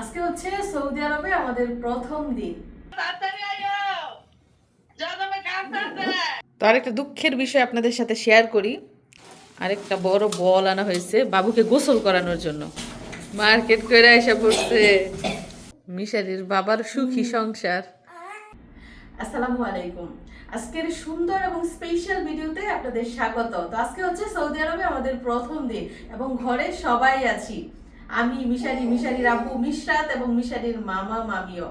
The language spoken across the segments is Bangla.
আজকে হচ্ছে সৌদি আরবে আমাদের প্রথম দিন। তো আরেকটা দুঃখের বিষয় আপনাদের সাথে শেয়ার করি। আরেকটা বড় বল আনা হয়েছে বাবুকে গোসল করানোর জন্য। মার্কেট করে এসে পড়ছে। মিশারির বাবার সুখী সংসার। আসসালামু আলাইকুম। আজকের সুন্দর এবং স্পেশাল ভিডিওতে আপনাদের স্বাগত। তো আজকে হচ্ছে সৌদি আরবে আমাদের প্রথম দিন এবং ঘরে সবাই আছি। আমি মিশারি মিশারির আব্বু মিশরাত এবং মিশারির মামা মামিও।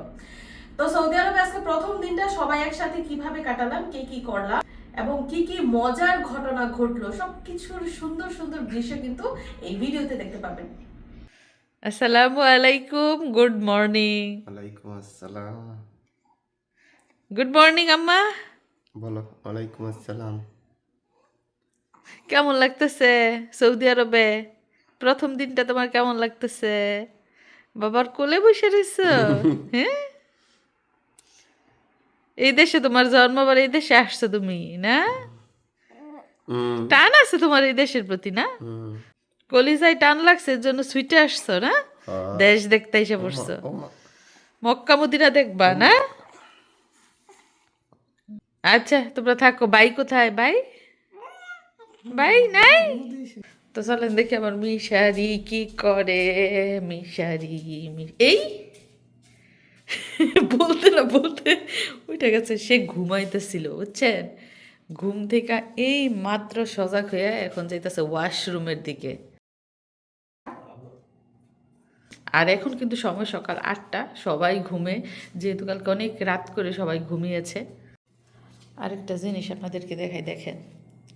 তো সৌদি আরবে আজকে প্রথম দিনটা সবাই একসাথে কীভাবে কাটালাম কে কি করলাম এবং কি কি মজার ঘটনা ঘটলো সবকিছুর সুন্দর সুন্দর দৃশ্য কিন্তু এই ভিডিওতে দেখতে পাবেন। আসসালামু আলাইকুম গুড মর্নিং। ওয়ালাইকুম আসসালাম। গুড মর্নিং আম্মা। বলো ওয়ালাইকুম আসসালাম। কেমন লাগতেছে সৌদি আরবে? প্রথম দিনটা তোমার কেমন লাগতেছে? বাবার কোলে বসে রয়েছ হ্যাঁ? এই দেশে তোমার জন্ম আবার এই দেশে আসছো তুমি না? টান আছে তোমার এই দেশের প্রতি না? কলিজায় টান লাগছে এর জন্য সুইটে আসছো না। দেশ দেখতে এসে পড়ছো। মক্কা মদিনা দেখবা না? আচ্ছা তোমরা থাকো। বাই কোথায়? বাই? বাই নাই? তো চলেন দেখি আমার মিশারি কি করে, মিশারি এই? বলতে না, বলতে ওইটা গেছে, সে ঘুমাইতেছিল, বুঝছেন? ঘুম থেকে এই মাত্র সজাগ হয়ে এখন যাইতেছে ওয়াশরুমের দিকে। আর এখন কিন্তু সময় সকাল আটটা, সবাই ঘুমে, যেহেতু কালকে অনেক রাত করে সবাই ঘুমিয়েছে। আরেকটা জিনিস আপনাদেরকে দেখাই, দেখেন।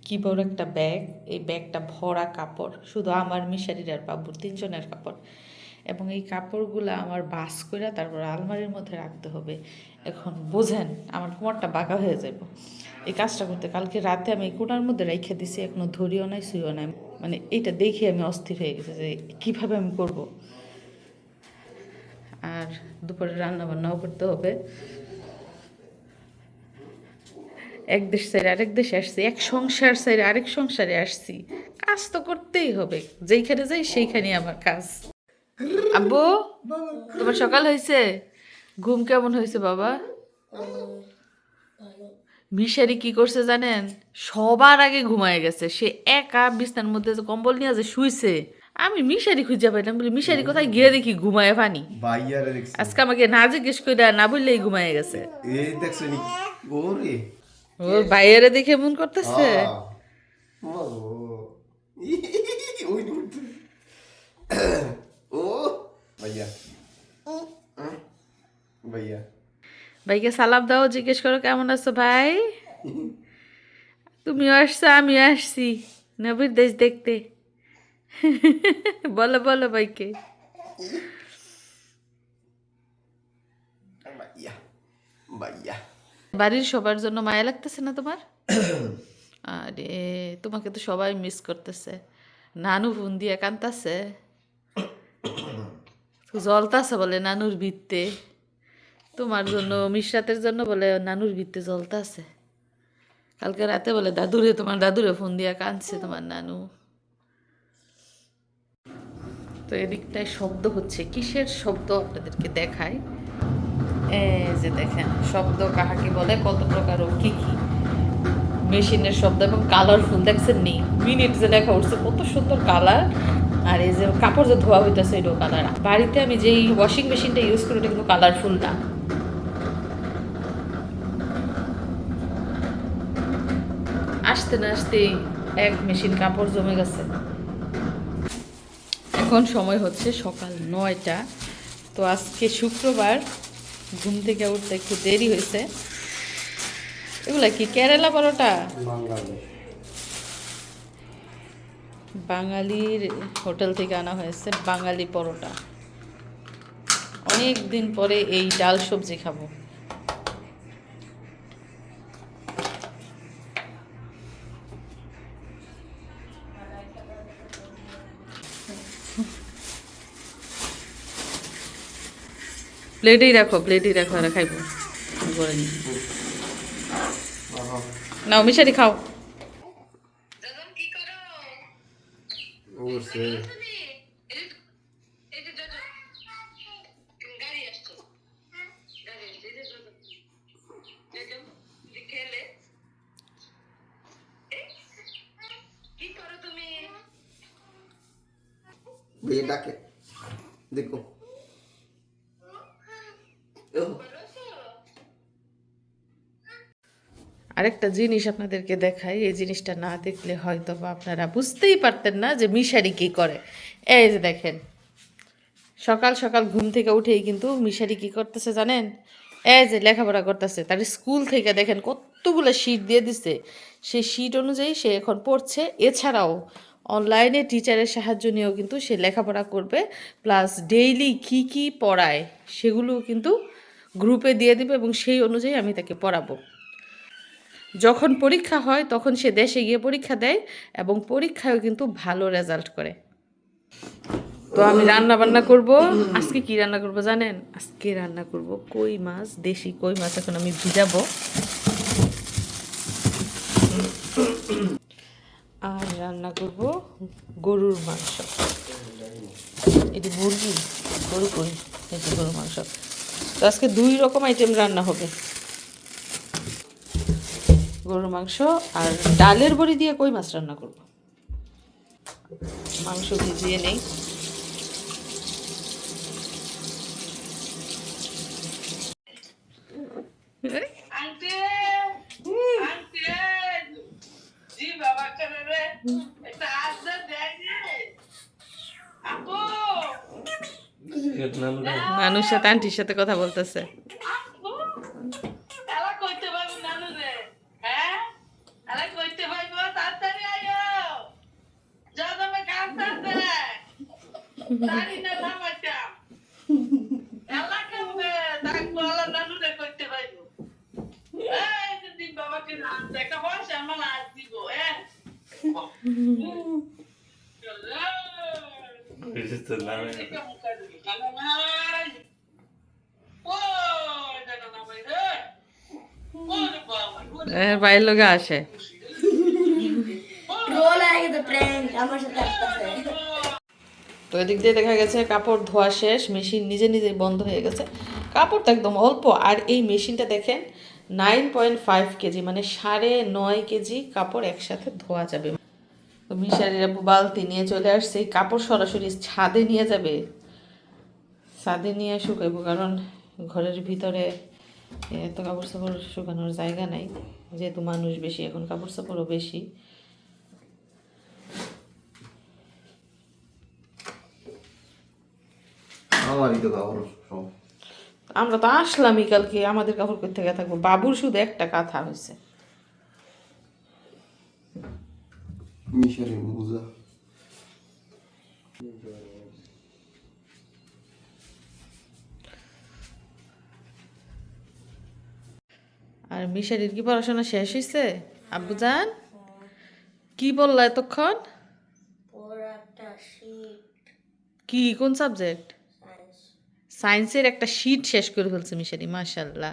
কি বড় একটা ব্যাগ এই ব্যাগটা ভরা কাপড়, শুধু আমার মিশারির আর বাবুর, তিনজনের কাপড়। এবং এই কাপড়গুলো আমার বাস করে তারপর আলমারির মধ্যে রাখতে হবে। এখন বোঝেন, আমার কোমরটা বাঁকা হয়ে যাব এই কাজটা করতে কালকে রাতে আমি কোনার মধ্যে রেখে দিছি, এখনও ধরিও নাই, শুইও নাই। মানে এইটা দেখে আমি অস্থির হয়ে গেছে যে কীভাবে আমি করব। আর দুপুরে রান্না বান্নাও করতে হবে। এক দেশ সাইডে আরেক দেশে আসছি এক সংসার সাইডে আরেক সংসারে আসছি। কাজ তো করতেই হবে যেইখানে যাই সেইখানে আমার কাজ। আব্বু তোমার সকাল হয়েছে? ঘুম কেমন হয়েছে বাবা? মিশারি কি করছে জানেন? সবার আগে ঘুমায় গেছে সে একা বিছনার মধ্যে যে কম্বল নিয়ে যে শুইছে। আমি মিশারি খুঁজে পাইলাম বলি মিশারি কোথায়? গিয়ে দেখি ঘুমায় পানি। আজকে আমাকে না জিজ্ঞেস করে না বললেই ঘুমায় গেছে। এই দেখছ ওরে। ওর বাইরে দেখে মন করতেছে? ও ও ভাইকে সালাম দাও, জিজ্ঞেস করো কেমন আছো ভাই? তুমিও আসছো, আমিও আসছি। নবীর দেশ দেখতে। বলো বলো ভাইকে। ভাইয়া ভাইয়া। বাড়ির সবার জন্য মায়া লাগতেছে না তোমার? আরে, তোমাকে তো সবাই মিস করতেছে। নানু ফোন দিয়ে কান্তাছে। জলতাছে বলে নানুর ভিত্তে। তোমার জন্য, মিশরাতের জন্য বলে নানুর ভিত্তে জলতাছে কালকে রাতে বলে দাদুরে, তোমার দাদুরে ফোন দিয়ে কাঁদছে তোমার নানু। তো এদিকটায় শব্দ হচ্ছে। কিসের শব্দ আপনাদেরকে দেখায় যে দেখেন, শব্দ কাহাকে বলে, কত প্রকার ও কি কি। মেশিনের শব্দ এবং কালারফুল দেখছেন নি? মিনিট যে লেখা উঠছে, কত সুন্দর কালার আর এই যে কাপড় যে ধোয়া হইতেছে, এটাও কালার বাড়িতে আমি যেই ওয়াশিং মেশিনটা ইউজ করি ওটা কিন্তু কালারফুল না। আসতে না আসতে এক মেশিন কাপড় জমে গেছে। এখন সময় হচ্ছে সকাল নয়টা। তো আজকে শুক্রবার ঘুম থেকে উঠতে একটু দেরি হয়েছে। এগুলা কি কেরালা পরোটা? বাঙালির হোটেল থেকে আনা হয়েছে বাঙালি পরোটা। অনেক দিন পরে এই ডাল সবজি খাব। প্লেটেই রাখো প্লেটেই রাখো আর খাইব। নাও মিশারি খাও। দেখো। আরেকটা জিনিস আপনাদেরকে দেখাই, এই জিনিসটা না দেখলে হয়তো বা আপনারা বুঝতেই পারতেন না যে মিশারি কী করে। এই যে দেখেন, সকাল সকাল ঘুম থেকে উঠেই কিন্তু মিশারি কী করতেছে জানেন? এই যে লেখাপড়া করতেছে, তার স্কুল থেকে দেখেন কতগুলো শীট দিয়ে দিছে। সেই শীট অনুযায়ী সে এখন পড়ছে, এছাড়াও অনলাইনে টিচারের সাহায্য নিয়েও কিন্তু সে লেখাপড়া করবে প্লাস ডেইলি কি কি পড়ায় সেগুলো কিন্তু গ্রুপে দিয়ে দিবে এবং সেই অনুযায়ী আমি তাকে পড়াবো। যখন পরীক্ষা হয়, তখন সে দেশে গিয়ে পরীক্ষা দেয় এবং পরীক্ষায়ও কিন্তু ভালো রেজাল্ট করে। তো আমি রান্না বান্না করব। আজকে কি রান্না করব জানেন? আজকে রান্না করব কই মাছ, দেশি কই মাছ। এখন আমি ভিজাবো। আর রান্না করব গরুর মাংস। এটি মুরগি, গরু কই? এটি গরুর মাংস। তো আজকে দুই রকম আইটেম রান্না হবে। গরুর মাংস আর ডালের বড়ি দিয়ে কই মাছ রান্না করব? মাংস ভিজিয়ে নেই। আন্টি আন্টি জি বাবা করে রে? একটা আস্তে দেয়নি আপু মানুষ সাথে আন্টির সাথে কথা বলতেছে আপু এলা কইতে পারব নানু রে হ্যাঁ এলা কইতে পারব তাড়াতাড়ি আয়ো যা তুমি কাঁদতে দাঁড়ি না থামাইটা এলা কেমনে ডাকবো এলা নানু রে কইতে পারব এই যদি বাবাকে না দেখা বসে আমার আজ দিব হ্যাঁ কেমন করবি জানো নাই ও জানো না ভাই রে ওরে বাবা এর বাইরের লোকে আসে। তো এদিক দিয়ে দেখা গেছে কাপড় ধোয়া শেষ মেশিন নিজে নিজেই বন্ধ হয়ে গেছে। কাপড় তো একদম অল্প আর এই মেশিনটা দেখেন নাইন পয়েন্ট ফাইভ কেজি মানে সাড়ে নয় কেজি কাপড় একসাথে ধোয়া যাবে। তো মিশারির বালতি নিয়ে চলে আসছে কাপড় সরাসরি ছাদে নিয়ে যাবে। ছাদে নিয়ে শুকাইবো কারণ ঘরের ভিতরে এত কাপড় চাপড় শুকানোর জায়গা নাই। যেহেতু মানুষ বেশি এখন কাপড় চাপড়ও বেশি। কাপড় আমরা তো আসলামই কালকে আমাদের কাপড় করতে থেকে থাকব? বাবুর শুধু একটা কাঁথা হয়েছে। মিশরের মুজা আর মিশারির কি পড়াশোনা শেষ হয়েছে আব্বুজান কি বললা এতক্ষণ? পুরো একটা শীট কি কোন সাবজেক্ট? সায়েন্সের একটা শীট শেষ করে ফেলছে মিশারি মাশাল্লাহ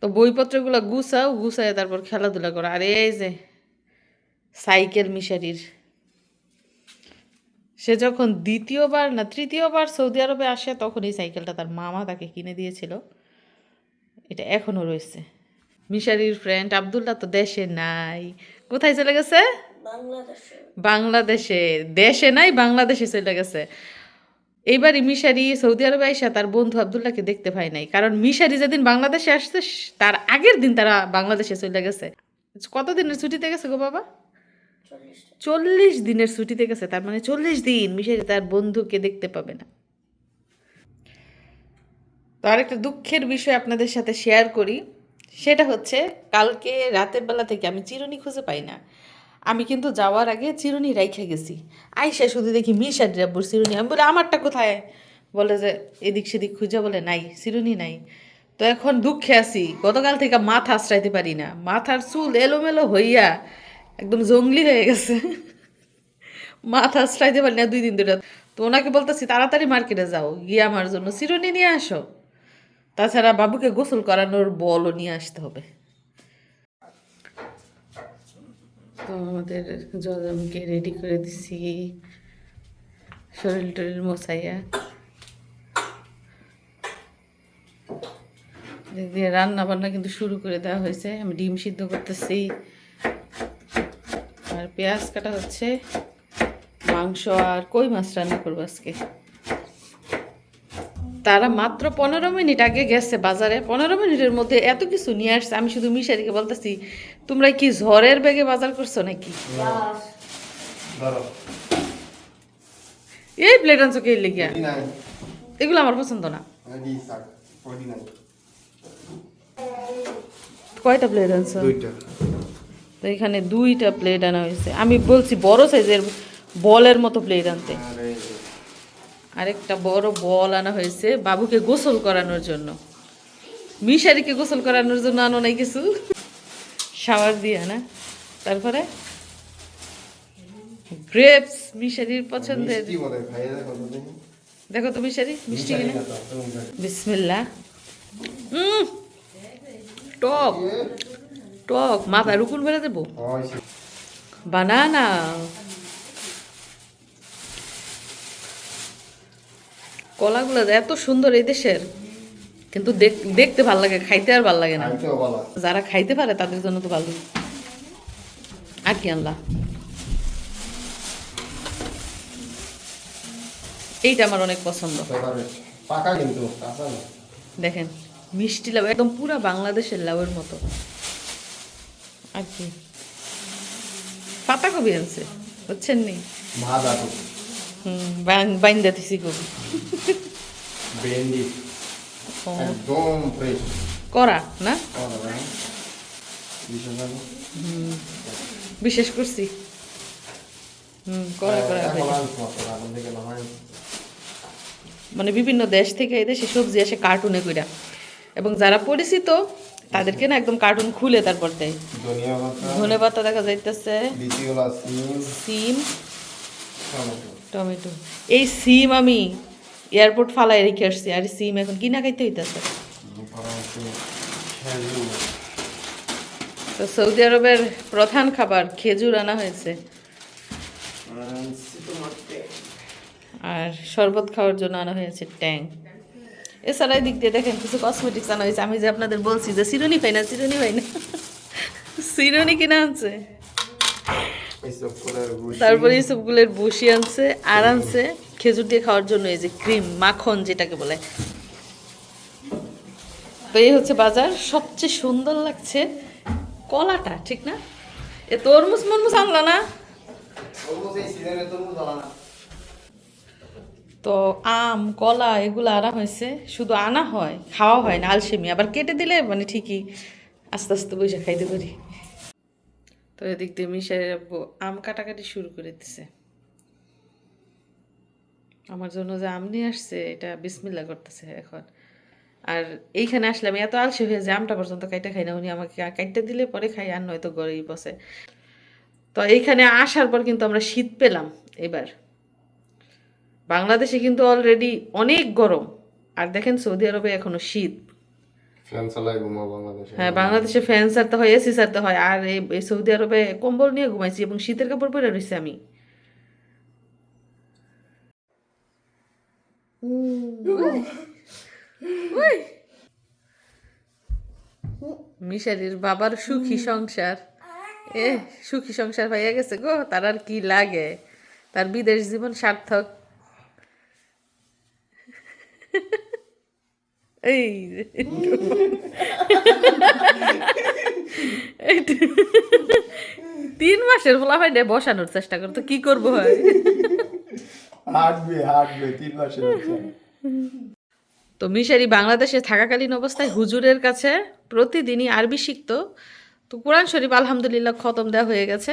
তো বইপত্রগুলো গুছাও গুছায় তারপর খেলাধুলা করো। আর এই যে সাইকেল মিশারির। সে যখন দ্বিতীয়বার না তৃতীয়বার সৌদি আরবে আসে তখন এই সাইকেলটা তার মামা তাকে কিনে দিয়েছিল। এটা এখনও রয়েছে। মিশারির ফ্রেন্ড আবদুল্লাহ তো দেশে নাই। কোথায় চলে গেছে? বাংলাদেশে। দেশে নাই বাংলাদেশে চলে গেছে। এইবারই মিশারি সৌদি আরবে আইসা তার বন্ধু আবদুল্লাহকে দেখতে পায় নাই। কারণ মিশারি যেদিন বাংলাদেশে আসছে তার আগের দিন তারা বাংলাদেশে চলে গেছে। কত দিনের ছুটিতে গেছে গো বাবা? চল্লিশ দিনের ছুটিতে গেছে, তার মানে চল্লিশ দিন মিশারি তার বন্ধুকে দেখতে পাবে না। তো আরেকটা দুঃখের বিষয় আপনাদের সাথে শেয়ার করি, সেটা হচ্ছে কালকে রাতের বেলা থেকে আমি চিরুনি খুঁজে পাই না। আমি কিন্তু যাওয়ার আগে চিরুনি রাইখে গেছি। আইসা শুধু দেখি মিশা রাব্বুর চিরুনি। আমি বলি, আমারটা কোথায়? বলে যে, এদিক সেদিক খুঁজে বলে নাই, চিরুনি নাই। তো এখন দুঃখে আছি। গতকাল থেকে মাথা আশ্রাইতে পারি না। মাথার চুল এলোমেলো হইয়া একদম জঙ্গলি হয়ে গেছে। মাথা আশ্রাইতে পারি না দুই দিন ধরে। তো ওনাকে বলতেছি, তাড়াতাড়ি মার্কেটে যাও, গিয়ে আমার জন্য চিরুনি নিয়ে আসো। তাছাড়া বাবুকে গোসল করানোর বলও নিয়ে আসতে হবে। তো আমাদের জজমকে রেডি করে দিছি। শরীর টরিল মশাইয়া দিয়ে রান্না বান্না কিন্তু শুরু করে দেওয়া হয়েছে। আমি ডিম সিদ্ধ করতেছি। আর পেঁয়াজ কাটা হচ্ছে। মাংস আর কই মাছ রান্না করব আজকে? তারা মাত্র পনেরো মিনিট আগে গেছে বাজারে। পনেরো মিনিটের মধ্যে এত কিছু নিয়ে আসছে। আমি শুধু মিশারিকে বলতেছি তোমরা কি ঝড়ের বেগে বাজার করছ নাকি? এই প্লেট আনছো কে লেগিয়া? এগুলো আমার পছন্দ না। নাই। কয়টা প্লেট আনছো? দুইটা। তো এখানে দুইটা প্লেট আনা হয়েছে। আমি বলছি বড় সাইজের বলের মতো প্লেট আনতে। আরেকটা বড় বল আনা হয়েছে বাবুকে গোসল করানোর জন্য। মিশারিকে গোসল করানোর জন্য আনো নাই কিছু। শাওয়ার দিয়ে না? তারপরে? গ্রেপস মিশারির পছন্দের। দেখো তো মিশারি মিষ্টি কিনা। বিসমিল্লা টক। টক মাথা রুকুন ফেলে দেবো। বানানা। কলাগুলো এত সুন্দর এই দেশের কিন্তু দেখ- দেখতে ভালো লাগে খাইতে আর ভালো লাগে না। যারা খাইতে পারে তাদের জন্য তো ভালো আর কি আনলা? এইটা আমার অনেক পছন্দ। দেখেন মিষ্টি লাউ একদম পুরা বাংলাদেশের লাউয়ের মতো। আর কি? পাতাকপি আনছে বুঝছেন নি? হুম বাইন্দা দিছি কবি ভেন্ডি। একদম ফ্রেশ করা না? বিশেষ বিশেষ করছি। হুম করা করা হয়। মানে বিভিন্ন দেশ থেকে এই দেশে সবজি আসে কার্টুনে কইরা। এবং যারা পরিচিত তাদেরকে না একদম কার্টুন খুলে তারপর দেয়। ধনে পাতা দেখা যাইতেছে। সিম। টমেটো। এই সিম আমি এয়ারপোর্ট ফালাই রেখে আসছি আর সিম এখন কিনা খাইতে হইতেছে। তো সৌদি আরবের প্রধান খাবার খেজুর আনা হয়েছে। আর শরবত খাওয়ার জন্য আনা হয়েছে ট্যাং। এছাড়া দিক দিয়ে দেখেন কিছু কসমেটিক্স আনা হয়েছে। আমি যে আপনাদের বলছি যে সিরোনি পাই না সিরোনি পাই না। সিরোনি কিনা আনছে। তারপরে এই সবগুলোর বসি আনছে আর আনছে খেজুর দিয়ে খাওয়ার জন্য এই যে ক্রিম মাখন যেটাকে বলে। তো এই হচ্ছে বাজার। সবচেয়ে সুন্দর লাগছে কলাটা ঠিক না? এ তরমুজ মরমুজ আনলা না তরমুজ এই সিজনে তরমুজ আনা না। তো আম, কলা এগুলো আনা হয়েছে। শুধু আনা হয়, খাওয়া হয় না, আলসেমি। আবার কেটে দিলে মানে ঠিকই আস্তে আস্তে বসে খাইতে পারি। তো এদিক দিয়ে মিশাই আম কাটাকাটি শুরু করে দিছে। আমার জন্য যে আম নিয়ে আসছে, এটা বিসমিল্লা করতেছে এখন। আর এইখানে আসলে আমি এত আলসে হয়ে যে আমটা পর্যন্ত কাইটা খাই না। উনি আমাকে কাইটা দিলে পরে খাই, আর নয়তো গড়েই বসে। তো এইখানে আসার পর কিন্তু আমরা শীত পেলাম এবার। বাংলাদেশে কিন্তু অলরেডি অনেক গরম। আর দেখেন সৌদি আরবে এখনও শীত। হ্যাঁ বাংলাদেশে ফ্যান সারতে হয় এসি সারতে হয়। আর এই এই সৌদি আরবে কম্বল নিয়ে ঘুমাইছি এবং শীতের কাপড় পরে রয়েছে আমি। মিশারির বাবার সুখী সংসার। এ সুখী সংসার হয়ে গেছে গো তার আর কি লাগে? তার বিদেশ জীবন সার্থক। এই তিন মাসের ফলাফাইডে বসানোর চেষ্টা করতো কি করব হাঁটবে হাঁটবে তিন মাসের তো মিশারি বাংলাদেশে থাকাকালীন অবস্থায় হুজুরের কাছে প্রতিদিনই আরবি শিখতো। তো কোরআন শরীফ আলহামদুলিল্লাহ খতম দেওয়া হয়ে গেছে।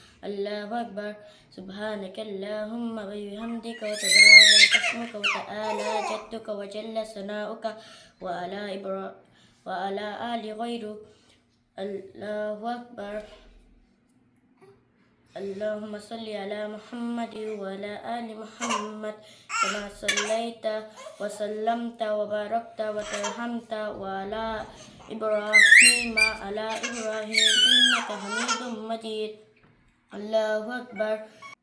الله أكبر. سبحانك اللهم وبحمدك وتبارك اسمك وتعالى جدك وجل ثناؤك وعلى إبرا وعلى آل غيرك. الله أكبر. اللهم صل على محمد وعلى آل محمد كما صليت وسلمت وباركت وترحمت وعلى إبراهيم على إبراهيم إنك حميد مجيد. الله أكبر.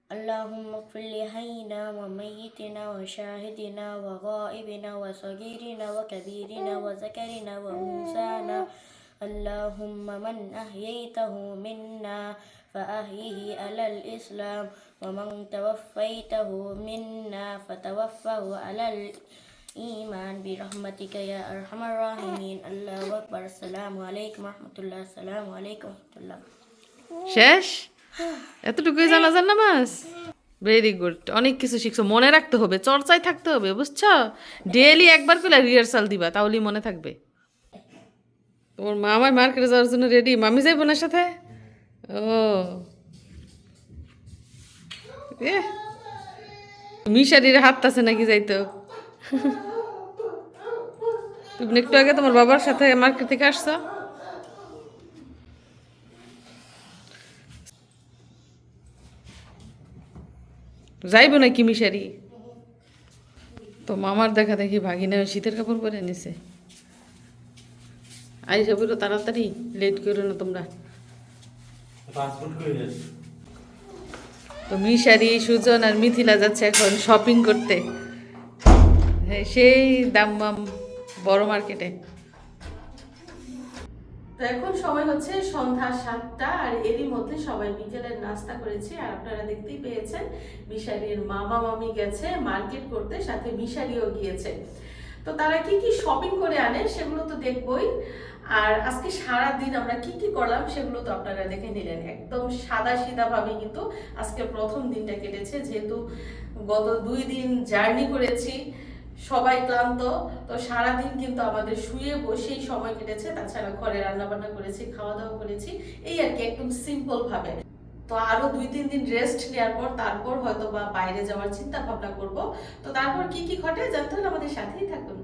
اللهم اغفر لحينا وميتنا وشاهدنا وغائبنا وصغيرنا وكبيرنا وذكرنا وأنثانا. اللهم من أحييته منا فأحيه على الإسلام ومن توفيته منا فتوفه على الإيمان برحمتك يا أرحم الراحمين. الله أكبر. السلام عليكم ورحمة الله. السلام عليكم ورحمة الله. শেষ এতটুকুই জানাজার নামাজ ভেরি গুড অনেক কিছু শিখছো। মনে রাখতে হবে, চর্চায় থাকতে হবে, বুঝছ? ডেইলি একবার করে রিহার্সাল দিবা, তাহলেই মনে থাকবে। তোমার মা আমার মার্কেটে যাওয়ার জন্য রেডি মামি যাই বোনের সাথে? ও। মিশারির হাত আছে নাকি যাইতো? তুমি একটু আগে তোমার বাবার সাথে মার্কেট থেকে আসছো? যাইব নাকি মিশারি? তো মামার দেখা দেখি ভাগিনা শীতের কাপড় পরে নিছে। আইসা বলো তাড়াতাড়ি লেট করো না তোমরা। তো মিশারি সুজন আর মিথিলা যাচ্ছে এখন শপিং করতে। হ্যাঁ, সেই দাম বড় মার্কেটে তো এখন সময় হচ্ছে সন্ধ্যা সাতটা আর এরই মধ্যে সবাই বিকেলের নাস্তা করেছি। আর আপনারা দেখতেই পেয়েছেন মিশারির মামা মামি গেছে মার্কেট করতে, সাথে মিশারিও গিয়েছে। তো তারা কি কি শপিং করে আনে সেগুলো তো দেখবই। আর আজকে সারা দিন আমরা কি কি করলাম সেগুলো তো আপনারা দেখে নিলেন। একদম সাদা সিধা ভাবে কিন্তু আজকে প্রথম দিনটা কেটেছে। যেহেতু গত দুই দিন জার্নি করেছি সবাই ক্লান্ত, তো সারাদিন কিন্তু আমাদের শুয়ে বসেই সময় কেটেছে। তাছাড়া ঘরে রান্না বান্না করেছি খাওয়া দাওয়া করেছি, এই আর কি, একদম সিম্পল ভাবে। তো আরও দুই, তিন দিন রেস্ট নেওয়ার পর তারপর হয়তো বা বাইরে যাওয়ার চিন্তা ভাবনা করব। তো তারপর কি কি ঘটে জানতে হলে আমাদের সাথেই থাকুন।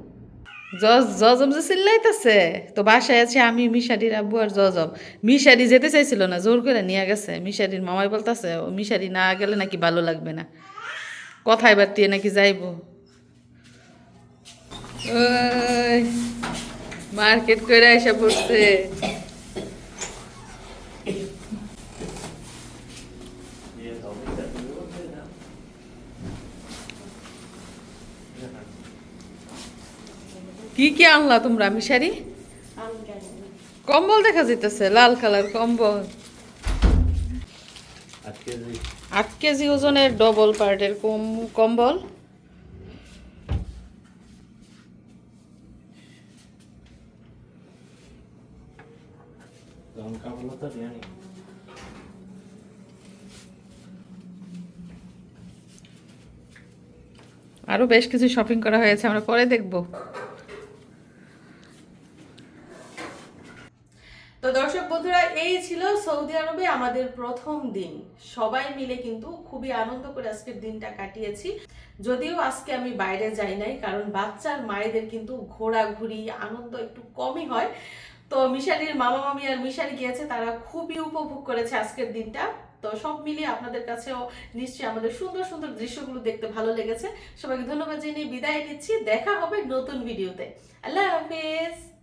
জজম যে চিল্লাইতেছে, তো বাসায় আছে আমি, মিশারির আব্বু আর জজম। মিশারি যেতে চাইছিল না, জোর করে নিয়ে গেছে। মিশারির মামাই বলতেছে মিশারি না গেলে নাকি ভালো লাগবে না। কথায় বার্তিয়ে নাকি যাইব। ওই মার্কেট করে এসে পড়ছে। কি কি আনলা তোমরা মিশারি? কম্বল দেখা যাইতেছে লাল কালার কম্বল। আট কেজি। ওজনের ডবল পার্টের কম কম্বল লঙ্কা বলো তো বিরিয়ানি আরও বেশ কিছু শপিং করা হয়েছে, আমরা পরে দেখব। তো দর্শক বন্ধুরা, এই ছিল সৌদি আরবে আমাদের প্রথম দিন। সবাই মিলে কিন্তু খুবই আনন্দ করে আজকের দিনটা কাটিয়েছি। যদিও আজকে আমি বাইরে যাই নাই, কারণ বাচ্চার মায়েদের কিন্তু ঘোরাঘুরি, আনন্দ একটু কমই হয়। তো মিশারির মামা মামি আর মিশারি গিয়েছে, তারা খুবই উপভোগ করেছে আজকের দিনটা। তো সব মিলিয়ে আপনাদের কাছেও নিশ্চয়ই আমাদের সুন্দর সুন্দর দৃশ্যগুলো দেখতে ভালো লেগেছে। সবাইকে ধন্যবাদ জানিয়ে বিদায় নিচ্ছি। দেখা হবে নতুন ভিডিওতে। আল্লাহ হাফিজ।